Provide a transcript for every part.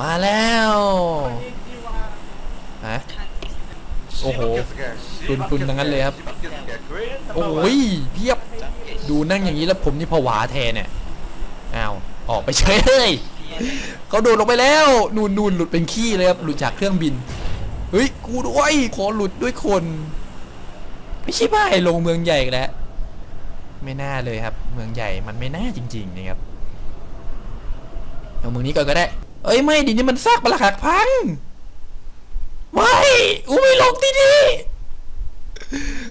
มาแล้วฮะโอ้โหตุนๆทั้งนั้นเลยครับ โอ้ยเพียบ ดูนั่งอย่างนี้แล้วผมนี่ผวาแทนเนี่ยอ้าวออกไปเฉยเลยเขาโดดลงไปแล้ว นูนนูนหลุดเป็นขี้เลยครับหลุดจากเครื่องบินเฮ้ยกูด้วยขอหลุดด้วยคนไม่ใช่บ้าไอ้ลงเมืองใหญ่แล้ว ไม่น่าเลยครับ เมืองใหญ่มันไม่น่าจริงๆนะครับเอาเมืองนี้ก่อนก็ได้ เอ้ยไม่ดินี่มันซากปลักหักพัง ไม่กูไม่ลงที่นี่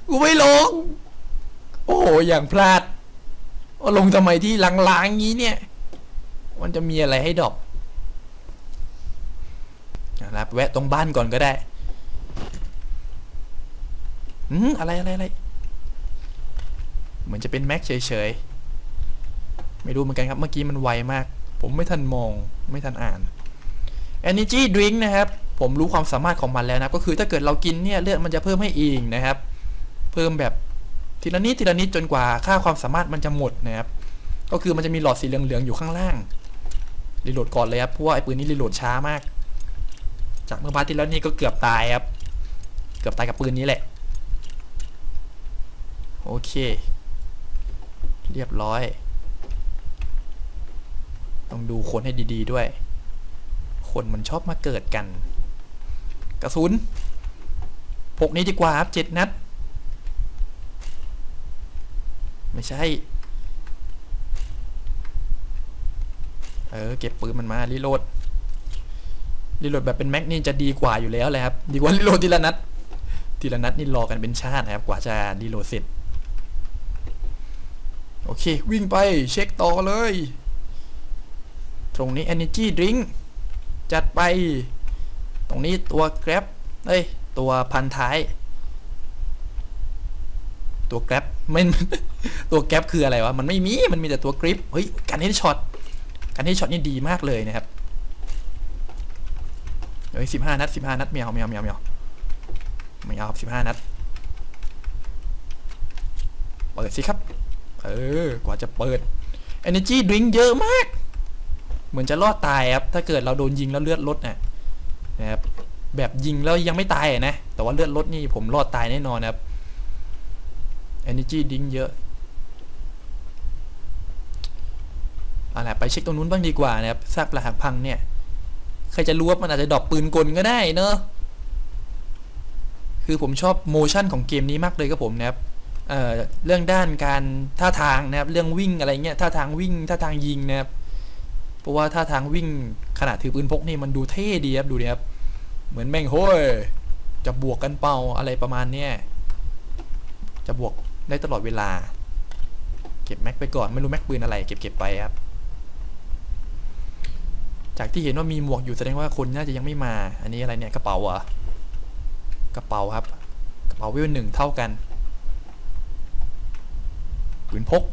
กูไม่ลง โอ้โหอย่างพลาดว่าลงทำไมที่ล้างๆงี้เนี่ย มันจะมีอะไรให้ดรอกนะครับแวะตรงบ้านก่อนก็ได้อืมอะไรอะไรอะไรเหมือนจะเป็นแม็กเฉยๆ ไม่รู้เหมือนกันครับ เมื่อกี้มันไวมาก ผมไม่ทันมองไม่ทันอ่าน Energy Drink นะครับ ผมรู้ความสามารถของมันแล้วนะ ก็คือถ้าเกิดเรากินเนี่ยเลือดมันจะเพิ่มให้เองนะครับ เพิ่มแบบทีละนิดทีละนิดจนกว่าค่าความสามารถมันจะหมดนะครับ ก็คือมันจะมีหลอดสีเหลืองๆอยู่ข้างล่าง รีโหลดก่อนเลยครับ เพราะว่าไอ้ปืนนี้รีโหลดช้ามาก จากเมื่อพาร์ทที่แล้วนี่ก็เกือบตายครับ เกือบตายกับปืนนี้แหละ โอเค เรียบร้อย ต้องดูคนให้ดีๆด้วย คนมันชอบมาเกิดกัน กระสุนพกนี้ดีกว่าครับเจ็ดนัด ไม่ใช่ เออ เก็บปืนมันมารีโหลดรีโหลดแบบเป็นแม็กนี่จะดีกว่าอยู่แล้วเลยครับ ดีกว่ารีโหลดทีละนัดทีละนัดนี่รอกันเป็นชาตินะครับ กว่าจะรีโหลดเสร็จ โอเค วิ่งไปเช็คต่อเลย ตรงนี้ Energy Drink จัดไป ตรงนี้ตัว Grab เอ้ย ตัวพันท้าย ตัว Grab ไม่ตัว Grab คืออะไรวะ มันไม่มี มันมีแต่ตัว Grip เฮ้ย การเฮดช็อตการเฮดช็อตนี่ดีมากเลยนะครับเฮ้ยสิบห้านัดสิบห้านัดไม่เอาไม่เอาไม่เอาไม่เอาไม่เอาครับสิบห้านัด เปิดสิครับ เออ กว่าจะเปิด Energy Drink เยอะมาก เหมือนจะรอดตายครับถ้าเกิดเราโดนยิงแล้วเลือดลดนะนะครับแบบยิงแล้วยังไม่ตายนะแต่ว่าเลือดลดนี่ผมรอดตายแน่นอนนะครับ Energy Drink เยอะเอาละไรไปเช็คตรงนู้นบ้างดีกว่านะครับซากปลาหักพังเนี่ยใครจะรู้ว่ามันอาจจะดรอปปืนกลก็ได้เนอะคือผมชอบโมชั่นของเกมนี้มากเลยครับผมนะครับเเรื่องด้านการท่าทางนะครับ เรื่องวิ่งอะไรเงี้ยท่าทางวิ่งท่าทางยิงนะครับ ราะว่าท่าทางวิ่งขณะถือปืนพกนี่มันดูเท่ดีครับดูดิครับ เหมือนแม่งโห้ยจะบวกกันเป่าอะไรประมาณเนี้ยจะบวกได้ตลอดเวลา เก็บแม็กไปก่อนไม่รู้แม็กปืนอะไร เก็บเก็บไปครับ จากที่เห็นว่ามีหมวกอยู่แสดงว่าคนน่าจะยังไม่มา อันนี้อะไรเนี่ยกระเป๋าเหรอะกระเป๋าครับ กระเป๋าวิวหนึ่งเท่ากันปืนพก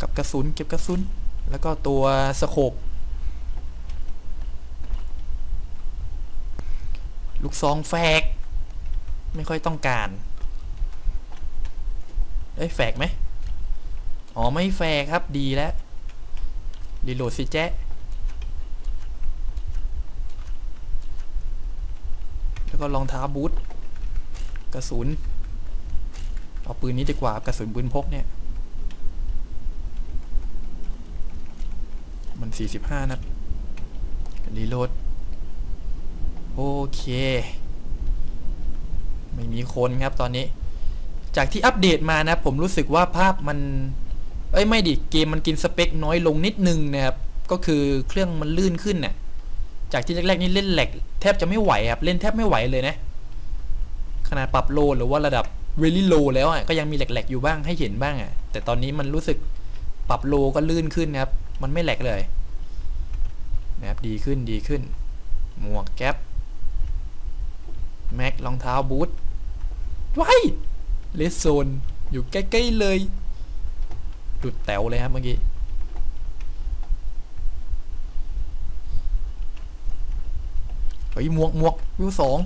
กับกระสุนเก็บกระสุน แล้วก็ตัวสโคปลูกซองแฟก ไม่ค่อยต้องการ เอ้ยแฟกไหมอ๋อ ไม่แฟกครับดีแล้วรีโหลดสิแจ๊แล้วก็รองเท้าบูทกระสุน เอาปืนนี้ดีกว่ากระสุนปืนพกเนี่ย มัน 45 นัดรีโหลด โอเค ไม่มีคนครับตอนนี้ จากที่อัปเดตมานะ ผมรู้สึกว่าภาพมัน เอ้ย ไม่ดิ เกมมันกินสเปคน้อยลงนิดนึงนะครับ ก็คือเครื่องมันลื่นขึ้นน่ะจากที่แรกๆนี่เล่นแหลกแทบจะไม่ไหวครับ เล่นแทบไม่ไหวเลยนะ ขนาดปรับโลหรือว่าระดับ really low แล้วอะก็ยังมีแหลกๆอยู่บ้างให้เห็นบ้างอะ แต่ตอนนี้มันรู้สึกปรับโลก็ลื่นขึ้นนะครับ มันไม่แหลกเลย นะครับดีขึ้นดีขึ้น หมวกแก๊ปแม็กรองเท้าบูทว้ายเลสโซน อยู่ใกล้ๆเลยหลุดแต๋วเลยครับเมื่อกี้ เฮ้ยหมวกหมวกวิวสอง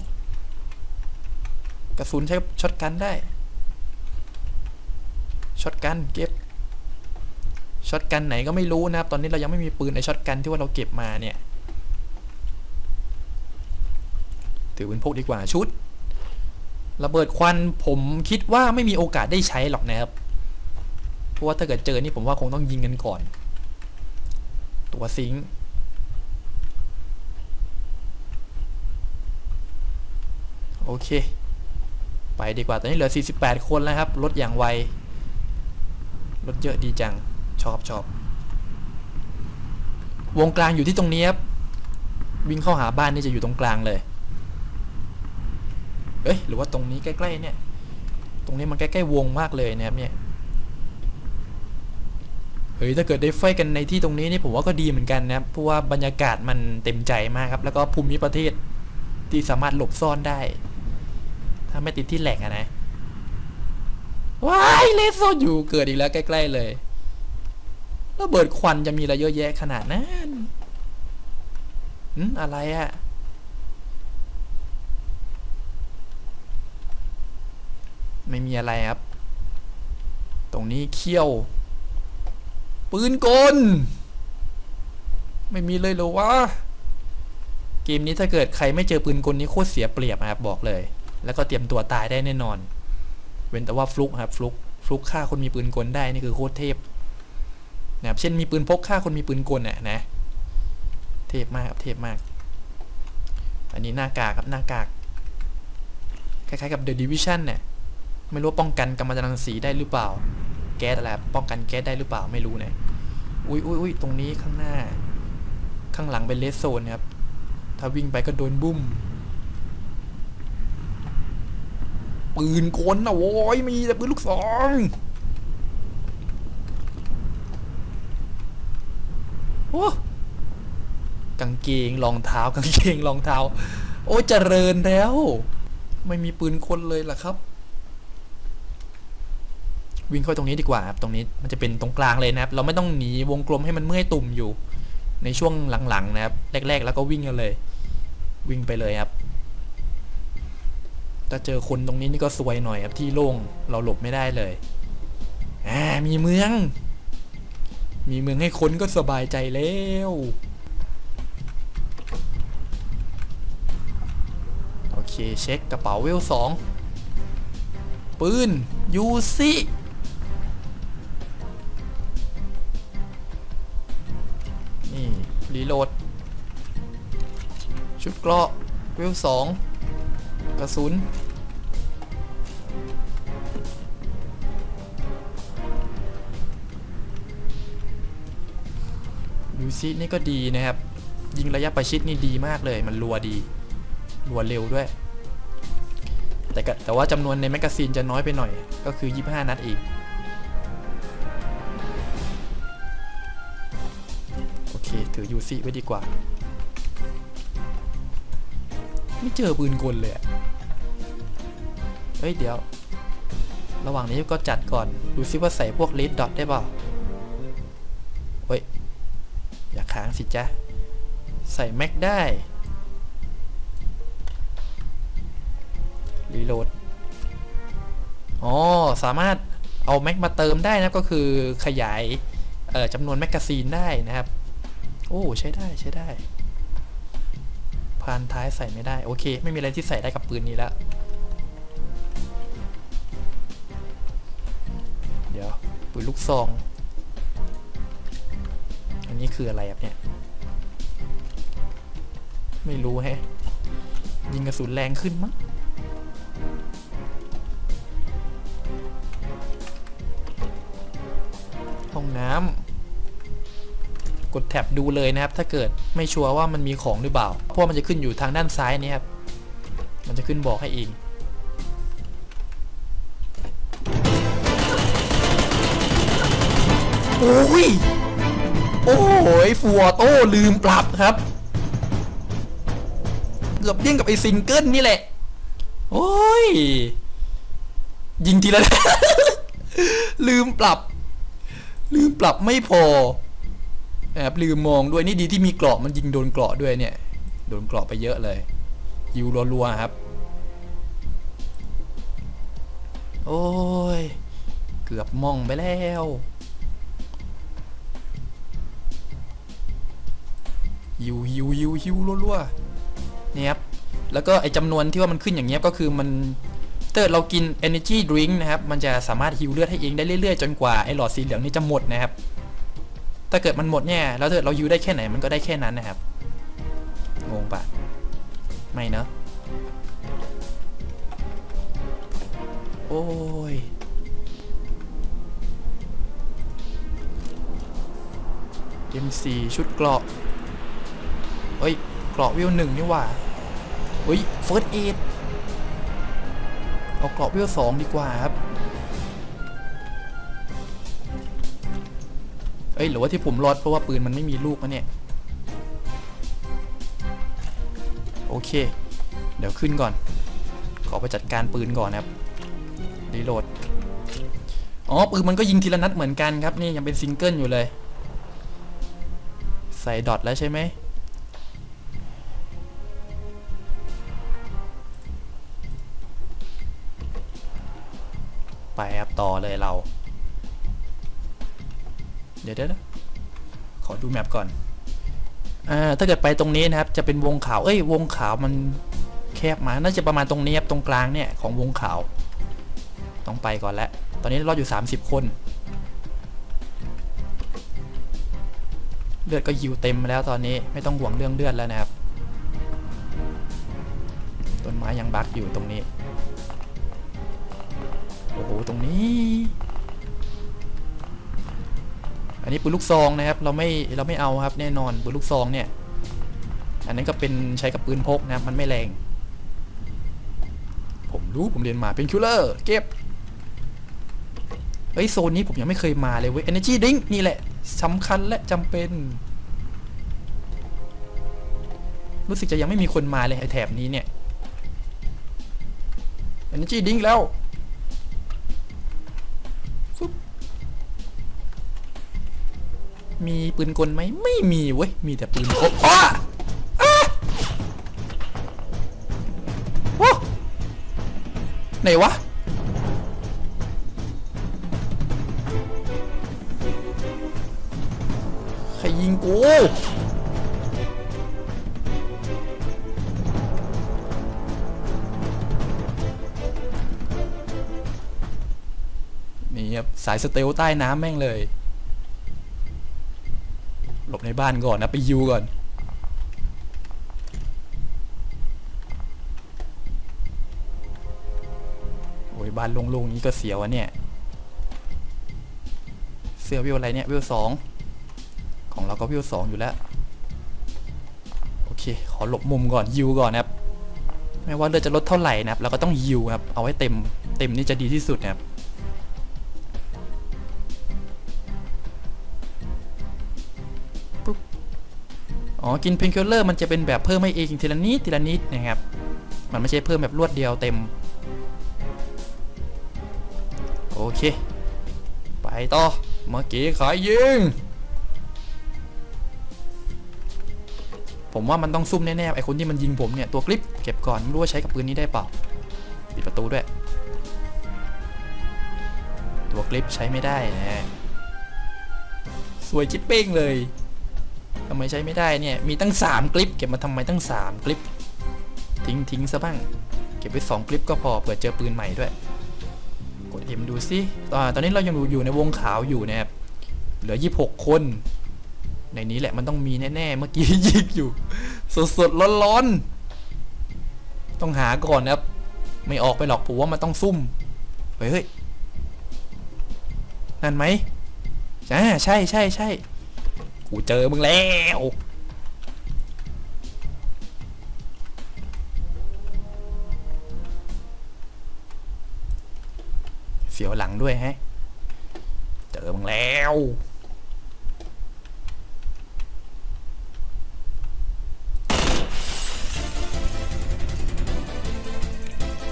กระสุนใช้ช็อตกันได้ช็อตกันเก็บ ช็อตกันไหนก็ไม่รู้นะครับ ตอนนี้เรายังไม่มีปืนในช็อตกันที่ว่าเราเก็บมาเนี่ย ถือเป็นพวกดีกว่าชุด ระเบิดควันผมคิดว่าไม่มีโอกาสได้ใช้หรอกนะครับ เพราะว่าถ้าเกิดเจอนี่ผมว่าคงต้องยิงกันก่อน ตัวซิงโอเค ไปดีกว่า ตอนนี้เหลือ 48 คนแล้วครับ ลดอย่างไว ลดเยอะดีจัง ชอบชอบวงกลางอยู่ที่ตรงนี้ครับ วิ่งเข้าหาบ้านนี่จะอยู่ตรงกลางเลย เอ้ยหรือว่าตรงนี้ใกล้ๆเนี่ย ตรงนี้มันใกล้ๆวงมากเลยนะครับเนี่ย เฮ้ยถ้าเกิดได้ไฟกันในที่ตรงนี้นี่ผมว่าก็ดีเหมือนกันนะเพราะว่าบรรยากาศมันเต็มใจมากครับ แล้วก็ภูมิประเทศที่สามารถหลบซ่อนได้ ถ้าไม่ติดที่แหลกอะนะ ว้ายเลสโซอยู่เกิดอีกแล้วใกล้ ๆ เลย ระเบิดควันจะมีอะไรเยอะแยะขนาดนั้นอืมอะไรอะไม่มีอะไรครับ ตรงนี้เขี้ยว ปืนกล ไม่มีเลยเหรอวะ เกมนี้ถ้าเกิดใครไม่เจอปืนกลนี้โคตรเสียเปรียบครับบอกเลย แล้วก็เตรียมตัวตายได้แน่นอน เว้นแต่ว่าฟลุกครับ ฟลุก ฟลุกฆ่าคนมีปืนกลได้นี่คือโคตรเทพ นะครับเช่นมีปืนพกฆ่าคนมีปืนกลน่ะนะ เทพมากครับเทพมาก อันนี้หน้ากากครับหน้ากาก คล้ายๆกับ The Division เนี่ยไม่รู้ป้องกันกัมมันตรังสีได้หรือเปล่า แก๊สอะไรป้องกันแก๊สได้หรือเปล่าไม่รู้เนี่ยอุ้ยอุ้ยอุ้ยตรงนี้ข้างหน้า ข้างหลังเป็นเลสโซนครับ ถ้าวิ่งไปก็โดนบุ้ม ปืนกลนะโว้ยมีแต่ปืนลูกซอง โอ้กางเกงรองเท้ากางเกงรองเท้า โอ้เจริญแล้ว ไม่มีปืนคนเลยล่ะครับ วิ่งเข้าตรงนี้ดีกว่าครับตรงนี้มันจะเป็นตรงกลางเลยนะครับ เราไม่ต้องหนีวงกลมให้มันเมื่อยตุ่มอยู่ ในช่วงหลังๆนะครับ แรก ๆ แล้วก็วิ่งกันเลย วิ่งไปเลยครับถ้าเจอคนตรงนี้นี่ก็สวยหน่อยครับที่โล่งเราหลบไม่ได้เลยอ่ามีเมือง มีเมืองให้ค้นก็สบายใจแล้ว โอเค เช็คกระเป๋าเวลสองปืน ยูซินี่ รีโหลด ชุดเกราะเวลสองกระสุน ซินี่ก็ดีนะครับ ยิงระยะประชิดนี่ดีมากเลย มันรัวดีรัวเร็วด้วย แต่ก็แต่ว่าจำนวนในแมกกาซีนจะน้อยไปหน่อย ก็คือ 25 นัดอีก โอเค ถือยูซิไว้ดีกว่า ไม่เจอปืนกลเลยเฮ้ย เดี๋ยว ระหว่างนี้ก็จัดก่อน ดูซิว่าใส่พวกเลดดอทได้เปล่า อย่างสิจ๊ะ ใส่แม็กได้ รีโหลด อ๋อ สามารถเอาแม็กมาเติมได้นะก็คือขยายเอ่อจำนวนแมกกาซีนได้นะครับ โอ้ใช้ได้ใช้ได้พานท้ายใส่ไม่ได้ โอเค ไม่มีอะไรที่ใส่ได้กับปืนนี้แล้ว เดี๋ยวปืนลูกซอง อันนี้คืออะไรครับเนี่ย ไม่รู้แฮะ ยิงกระสุนแรงขึ้นมั้งห้องน้ำกดแท็บดูเลยนะครับ ถ้าเกิดไม่ชัวร์ว่ามันมีของหรือเปล่า เพราะว่ามันจะขึ้นอยู่ทางด้านซ้ายนี่ครับ มันจะขึ้นบอกให้เองโอ้ย โอ้ยฟัวโต้ลืมปรับครับ เกือบเลี่ยงกับไอซิงเกิลนี่แหละ โอ้ย ยิงทีละลืมปรับ ลืมปรับไม่พอแอบลืมมองด้วยนี่ดีที่มีเกราะมันยิงโดนเกราะด้วยเนี่ย โดนเกราะไปเยอะเลยยิวรัวๆครับ โอ้ย เกือบมองไปแล้ว ยิวยิวยิวยิวรัวๆเนี่ยครับแล้วก็ไอจำนวนที่ว่ามันขึ้นอย่างเงี้ยก็คือมันถ้าเกิดเรากิน energy drink นะครับ มันจะสามารถฮิวเลือดให้เองได้เรื่อยๆ จนกว่าไอหลอดสีเหลืองนี่จะหมดนะครับ ถ้าเกิดมันหมดเนี่ยแล้วถ้าเกิดเราฮิวได้แค่ไหนมันก็ได้แค่นั้นนะครับ งงปะไม่เนอะโอ้ย M4 ชุดเกราะ เกราะวิวหนึ่งนี่หว่าเฮ้ย First Aid เอาเกราะวิวสองดีกว่าครับเอ้ยหรือว่าที่ผมรอดเพราะว่าปืนมันไม่มีลูกนะเนี่ย โอเค เดี๋ยวขึ้นก่อน ขอไปจัดการปืนก่อนนะครับรีโหลดอ๋อปืนมันก็ยิงทีละนัดเหมือนกันครับ นี่ยังเป็นซิงเกิลอยู่เลย ใส่ดอทแล้วใช่ไหม ต่อเลยเรา เดี๋ยวเดี๋ยวขอดูแมปก่อนอ่าถ้าเกิดไปตรงนี้นะครับ จะเป็นวงขาว เอ้ย วงขาวมันแคบมา น่าจะประมาณตรงนี้ครับ ตรงกลางเนี่ยของวงขาว ต้องไปก่อนแล้ว ตอนนี้รอดอยู่ 30 คน เลือดก็ยิวเต็มแล้วตอนนี้ ไม่ต้องห่วงเรื่องเลือดแล้วนะครับ ต้นไม้ยังบักอยู่ตรงนี้ นนี้ปืนลูกซองนะครับ เราไม่เราไม่เอาครับแน่นอนปืนลูกซองเนี่ย อันนั้นก็เป็นใช้กับปืนพกนะครับมันไม่แรง ผมรู้ผมเรียนมาเป็นคิลเลอร์เก็บเฮ้ยโซนนี้ผมยังไม่เคยมาเลยเว้ย Energy Drink นี่แหละสำคัญและจำเป็น รู้สึกจะยังไม่มีคนมาเลยไอแถบนี้เนี่ย Energy Drink แล้ว มีปืนกลไหมไม่มีเว้ย มีแต่ปืนพกอ้าอ้าโอ้ไหนวะ ใครยิงกู นี่ครับ สายสเตลใต้น้ำแม่งเลยหลบ ในบ้านก่อนนะ ไปยูก่อน โอ้ยบ้านโล่งๆนี้ก็เสียวะเนี่ย เสื้อวิวอะไรเนี่ยวิวสองของเราก็วิวสองอยู่แล้ว โอเค ขอหลบมุมก่อนยิวก่อนนะครับ ไม่ว่าเลือดจะลดเท่าไหร่นะครับเราก็ต้องยิวครับ เอาไว้เต็ม เต็มนี่จะดีที่สุดนะครับ อ๋อ กินเพนคิลเลอร์มันจะเป็นแบบเพิ่มให้เองทีละนิดทีละนิดนะครับ มันไม่ใช่เพิ่มแบบรวดเดียวเต็ม โอเค ไปต่อ เมื่อกี้ขายยิง ผมว่ามันต้องซุ่มแน่ๆไอคนที่มันยิงผมเนี่ย ตัวคลิปเก็บก่อน ไม่รู้ว่าใช้กับปืนนี้ได้เปล่า ปิดประตูด้วย ตัวคลิปใช้ไม่ได้นะสวยจิ๊บเป้งเลย ทำไมใช้ไม่ได้เนี่ย มีตั้ง 3 คลิป เก็บมาทำไมตั้ง 3 คลิป ทิ้งทิ้งซะบ้าง เก็บไว้ 2 คลิปก็พอเผื่อเจอปืนใหม่ด้วย กดเอ็มดูสิอ่าตอนนี้เรายังอยู่ในวงขาวอยู่นะครับ เหลือ 26 คน ในนี้แหละมันต้องมีแน่ๆ เมื่อกี้ยิงอยู่ สดๆร้อนๆ ต้องหาก่อนนะครับ ไม่ออกไปหรอกผมว่ามันต้องซุ่ม เฮ้ยนั่นไหมอ่าใช่ใช่ใช่ กูเจอมึงแล้ว เสียวหลังด้วยฮะ เจอมึงแล้ว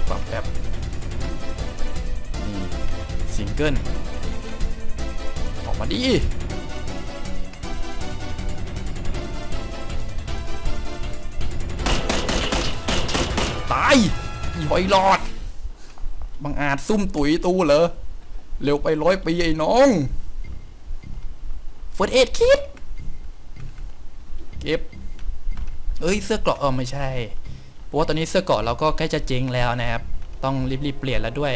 ปรับแบบนี่ซิงเกิลออกมาดีายอีหอยหลอดบังอาจซุ่มตุ๋ยตูเหรอ เร็วไปร้อยปีไอ้น้องเฟิร์สเอ็ดคิด เก็บ เอ้ยเสื้อเกราะเออไม่ใช่ เพราะว่าตอนนี้เสื้อเกราะเราก็ใกล้จะเจ๊งแล้วนะครับ ต้องรีบๆเปลี่ยนแล้วด้วย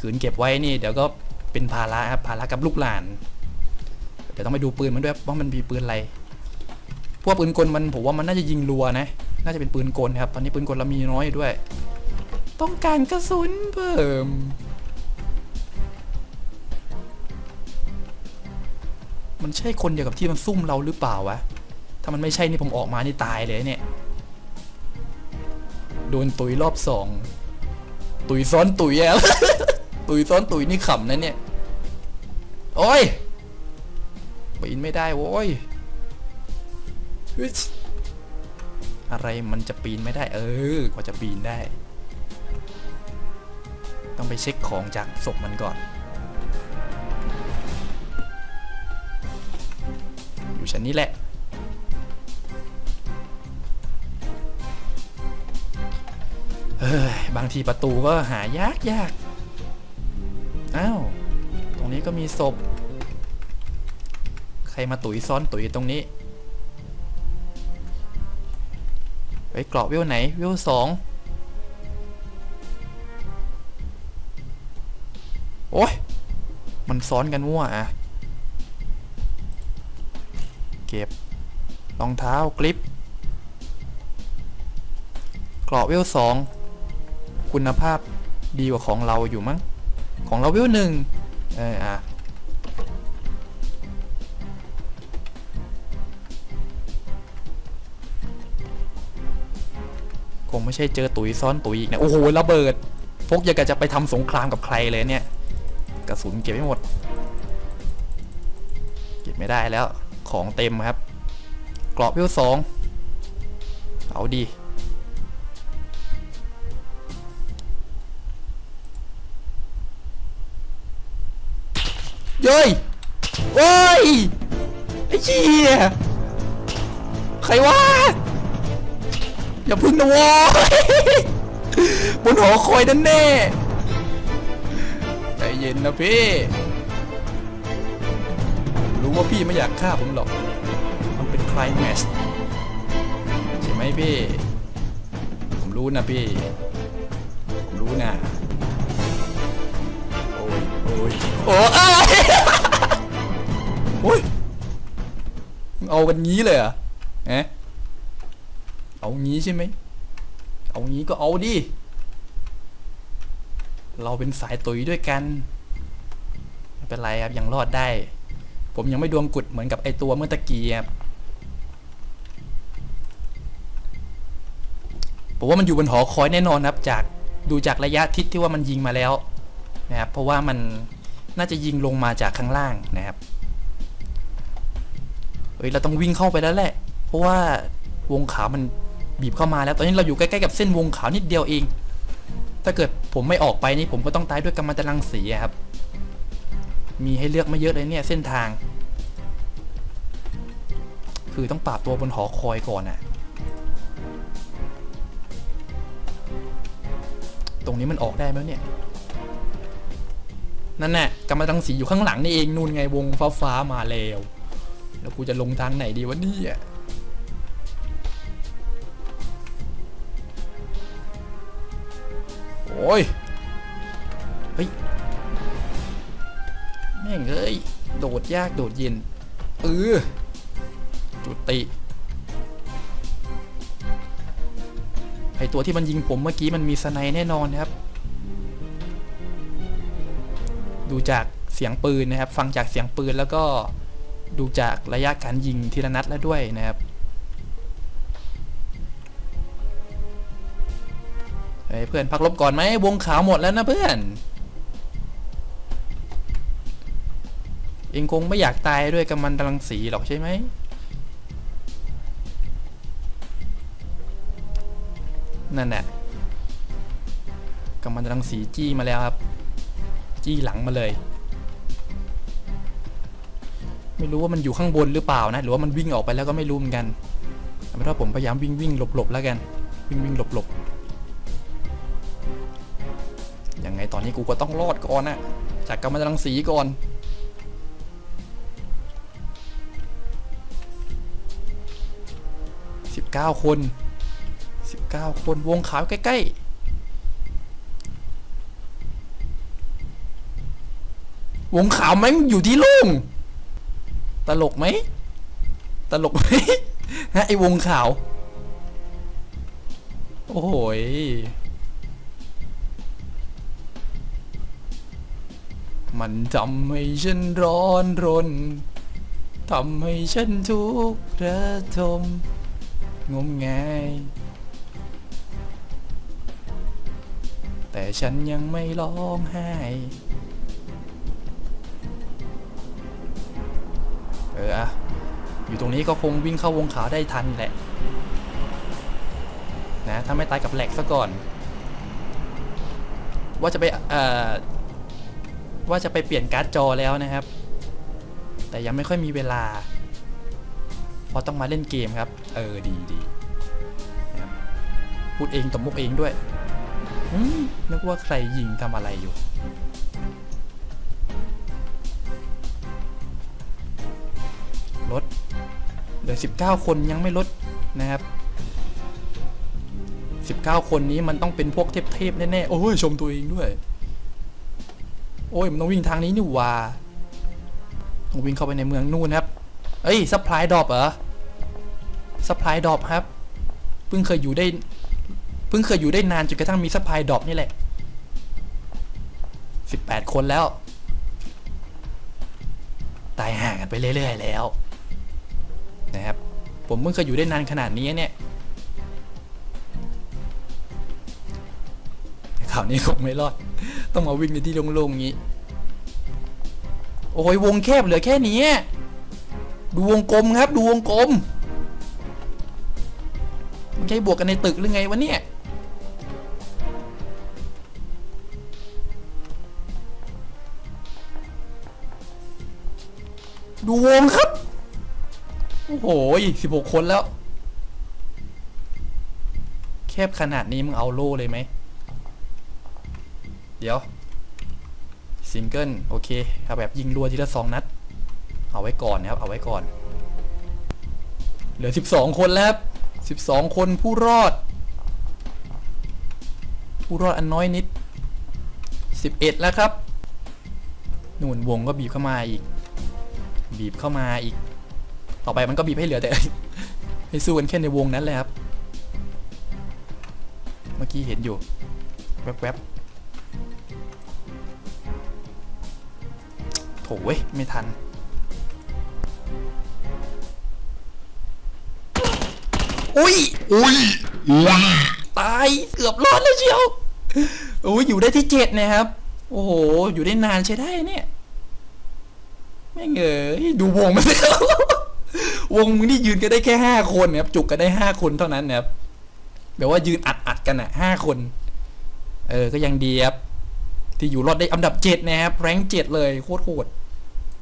ขืนเก็บไว้นี่ เดี๋ยวก็เป็นภาระครับภาระกับลูกหลาน เดี๋ยวต้องไปดูปืนมันด้วยว่ามันมีปืนอะไร พวกปืนกลมันผมว่ามันน่าจะยิงรัวนะ น่าจะเป็นปืนกลครับ ตอนนี้ปืนกลเรามีน้อยด้วย ต้องการกระสุนเพิ่มมันใช่คนเดียวกับที่มันซุ่มเราหรือเปล่าวะ ถ้ามันไม่ใช่นี่ผมออกมานี่ตายเลยเนี่ย โดนตุยรอบสอง ตุยซ้อนตุยแล้ว ตุยซ้อนตุยนี่ขำนะเนี่ย โอ้ยปีนไม่ได้โว้ยฮึช อะไรมันจะปีนไม่ได้ เออกว่าจะปีนได้ ต้องไปเช็คของจากศพมันก่อน อยู่ชั้นนี้แหละ เฮ้ย บางทีประตูก็หายากยากอ้าว ตรงนี้ก็มีศพ ใครมาตุ๋ยซ้อนตุ๋ยตรงนี้ ไปเกราะวิวไหนวิวสองโอ้ยมันซ้อนกันมั่วอะเก็บรองเท้ากลิปเกราะวิวสองคุณภาพดีกว่าของเราอยู่มั้งของเราวิวหนึ่งเอออะ ไม่ใช่เจอตุ๋ยซ้อนตุ๋ยอีกนะโอ้โหระเบิด พวกอยากจะไปทำสงครามกับใครเลยเนี่ย กระสุนเก็บไม่หมด เก็บไม่ได้แล้ว ของเต็มครับกรอบวิวสองเอาดีเย้ยโอ้ยไอ้เชี่ยใครวะ อย่าพึ่งนะโว้ยบนหอคอยนั่นแน่ใจเย็นนะพี่รู้ว่าพี่ไม่อยากฆ่าผมหรอก มันเป็นคลายแมชใช่ไหมพี่ ผมรู้นะพี่ ผมรู้นะ โอ้ย โอ้ย โอ้อะไรโอ้ยเอากันงี้เลยเหรอะเอ๊ะ เอางี้ใช่ไหม เอางี้ก็เอาดิ เราเป็นสายตุยด้วยกัน ไม่เป็นไรครับ ยังรอดได้ ผมยังไม่ดวงกุดเหมือนกับไอตัวเมื่อตะกี้ครับผมว่ามันอยู่บนหอคอยแน่นอนครับจากดูจากระยะทิศที่ว่ามันยิงมาแล้วนะครับเพราะว่ามันน่าจะยิงลงมาจากข้างล่างนะครับเฮ้ยเราต้องวิ่งเข้าไปแล้วแหละ เพราะว่าวงขามัน บีบเข้ามาแล้วตอนนี้เราอยู่ใกล้ๆกับเส้นวงขาวนิดเดียวเอง ถ้าเกิดผมไม่ออกไปนี่ผมก็ต้องตายด้วยกัมมันตรังสีครับ มีให้เลือกไม่เยอะเลยเนี่ยเส้นทาง คือต้องปราบตัวบนหอคอยก่อนอะตรงนี้มันออกได้ไหมเนี่ย นั่นแหละกัมมันตรังสีอยู่ข้างหลังนี่เองนู่นไงวงฟ้าฟ้าๆมาแล้ว แล้วกูจะลงทางไหนดีวะเนี่ย โอ้ย เฮ้ย แม่งเอ้ย โดดยากโดดเย็นเออจุติไอตัวที่มันยิงผมเมื่อกี้มันมีสไนแน่นอนนะครับ ดูจากเสียงปืนนะครับ ฟังจากเสียงปืนแล้วก็ดูจากระยะการยิงทีละนัดแล้วด้วยนะครับ เฮ้ยเพื่อนพักลบก่อนไหมวงขาวหมดแล้วนะเพื่อนเองคงไม่อยากตายด้วยกัมมันตรังสีหรอกใช่ไหมนั่นแหละกัมมันตรังสีจี้มาแล้วครับ จี้หลังมาเลย ไม่รู้ว่ามันอยู่ข้างบนหรือเปล่านะ หรือว่ามันวิ่งออกไปแล้วก็ไม่รู้เหมือนกันเอาเป็นว่าผมพยายามวิ่งวิ่งหลบหลบแล้วกัน วิ่งวิ่งหลบหลบ ตอนนี้กูก็ต้องรอดก่อนนะจากกัมมันตรังสีก่อนสิบเก้าคนสิบเก้าคนวงขาวใกล้ๆวงขาวแม่งอยู่ที่ลุ่งตลกไหม ตลกไหมฮะไอวงขาว โอ้โห มันทำให้ฉันร้อนรนทำให้ฉันทุกข์ระทมงมงายแต่ฉันยังไม่ร้องไห้ เอออะอยู่ตรงนี้ก็คงวิ่งเข้าวงขาได้ทันแหละ นะ ถ้าไม่ตายกับแหลกซะก่อน ว่าจะไป เอ่อ ว่าจะไปเปลี่ยนการ์ดจอแล้วนะครับ แต่ยังไม่ค่อยมีเวลา เพราะต้องมาเล่นเกมครับ เออดีดีพูดเองตบมุกเองด้วยนึกว่าใครยิงทำอะไรอยู่ ลดเหลือ 19 คนยังไม่ลดนะครับ 19 คนนี้มันต้องเป็นพวกเทพๆแน่ๆ โอ้ยชมตัวเองด้วย โอ้ยมันต้องวิ่งทางนี้นี่ว่าต้องวิ่งเข้าไปในเมืองนู่นครับเอ้ยซัพพลายดรอปเหรอซัพพลายดรอปครับ เพิ่งเคยอยู่ได้ เพิ่งเคยอยู่ได้นานจนกระทั่งมีซัพพลายดรอปนี่แหละ18คนแล้ว ตายห่างกันไปเรื่อยๆแล้ว นะครับ ผมเพิ่งเคยอยู่ได้นานขนาดนี้เนี่ยข่าวนี้คงไม่รอด ต้องมาวิ่งในที่โล่งๆงี้ โอ้ยวงแคบเหลือแค่นี้ ดูวงกลมครับ ดูวงกลมมันใช่บวกกันในตึกหรือไงวะเนี่ยดูวงครับ โอ้โหสิบหกคนแล้ว แคบขนาดนี้มึงเอาโล่เลยไหม เดี๋ยวซิงเกิลโอเคเอาแบบยิงรัวทีละสองนัด เอาไว้ก่อนนะครับ เอาไว้ก่อน เหลือสิบสองคนแล้วครับสิบสองคนผู้รอด ผู้รอดอันน้อยนิดสิบเอ็ดแล้วครับนู่นวงก็บีบเข้ามาอีก บีบเข้ามาอีก ต่อไปมันก็บีบให้เหลือแต่ ให้สู้กันแค่ในวงนั้นเลยครับ เมื่อกี้เห็นอยู่ แวบๆ โถเว้ย ไม่ทัน อุ้ย อุ้ยว้าตาย เกือบรอดแล้วเชียวโอ้ยอยู่ได้ที่เจ็ดนะครับ โอ้โห อยู่ได้นานใช้ได้เนี่ยแม่งเอ๋ยดูวงมันสิครับวงมึงนี่ยืนกันได้แค่ห้าคนนะครับ จุกกันได้ห้าคนเท่านั้นนะครับแบบว่ายืนอัดอัดๆกันอะห้าคน เออ ก็ยังดีครับ ที่อยู่รอดได้อันดับเจ็ดนะครับ แรงเจ็ดเลย โคตรโหด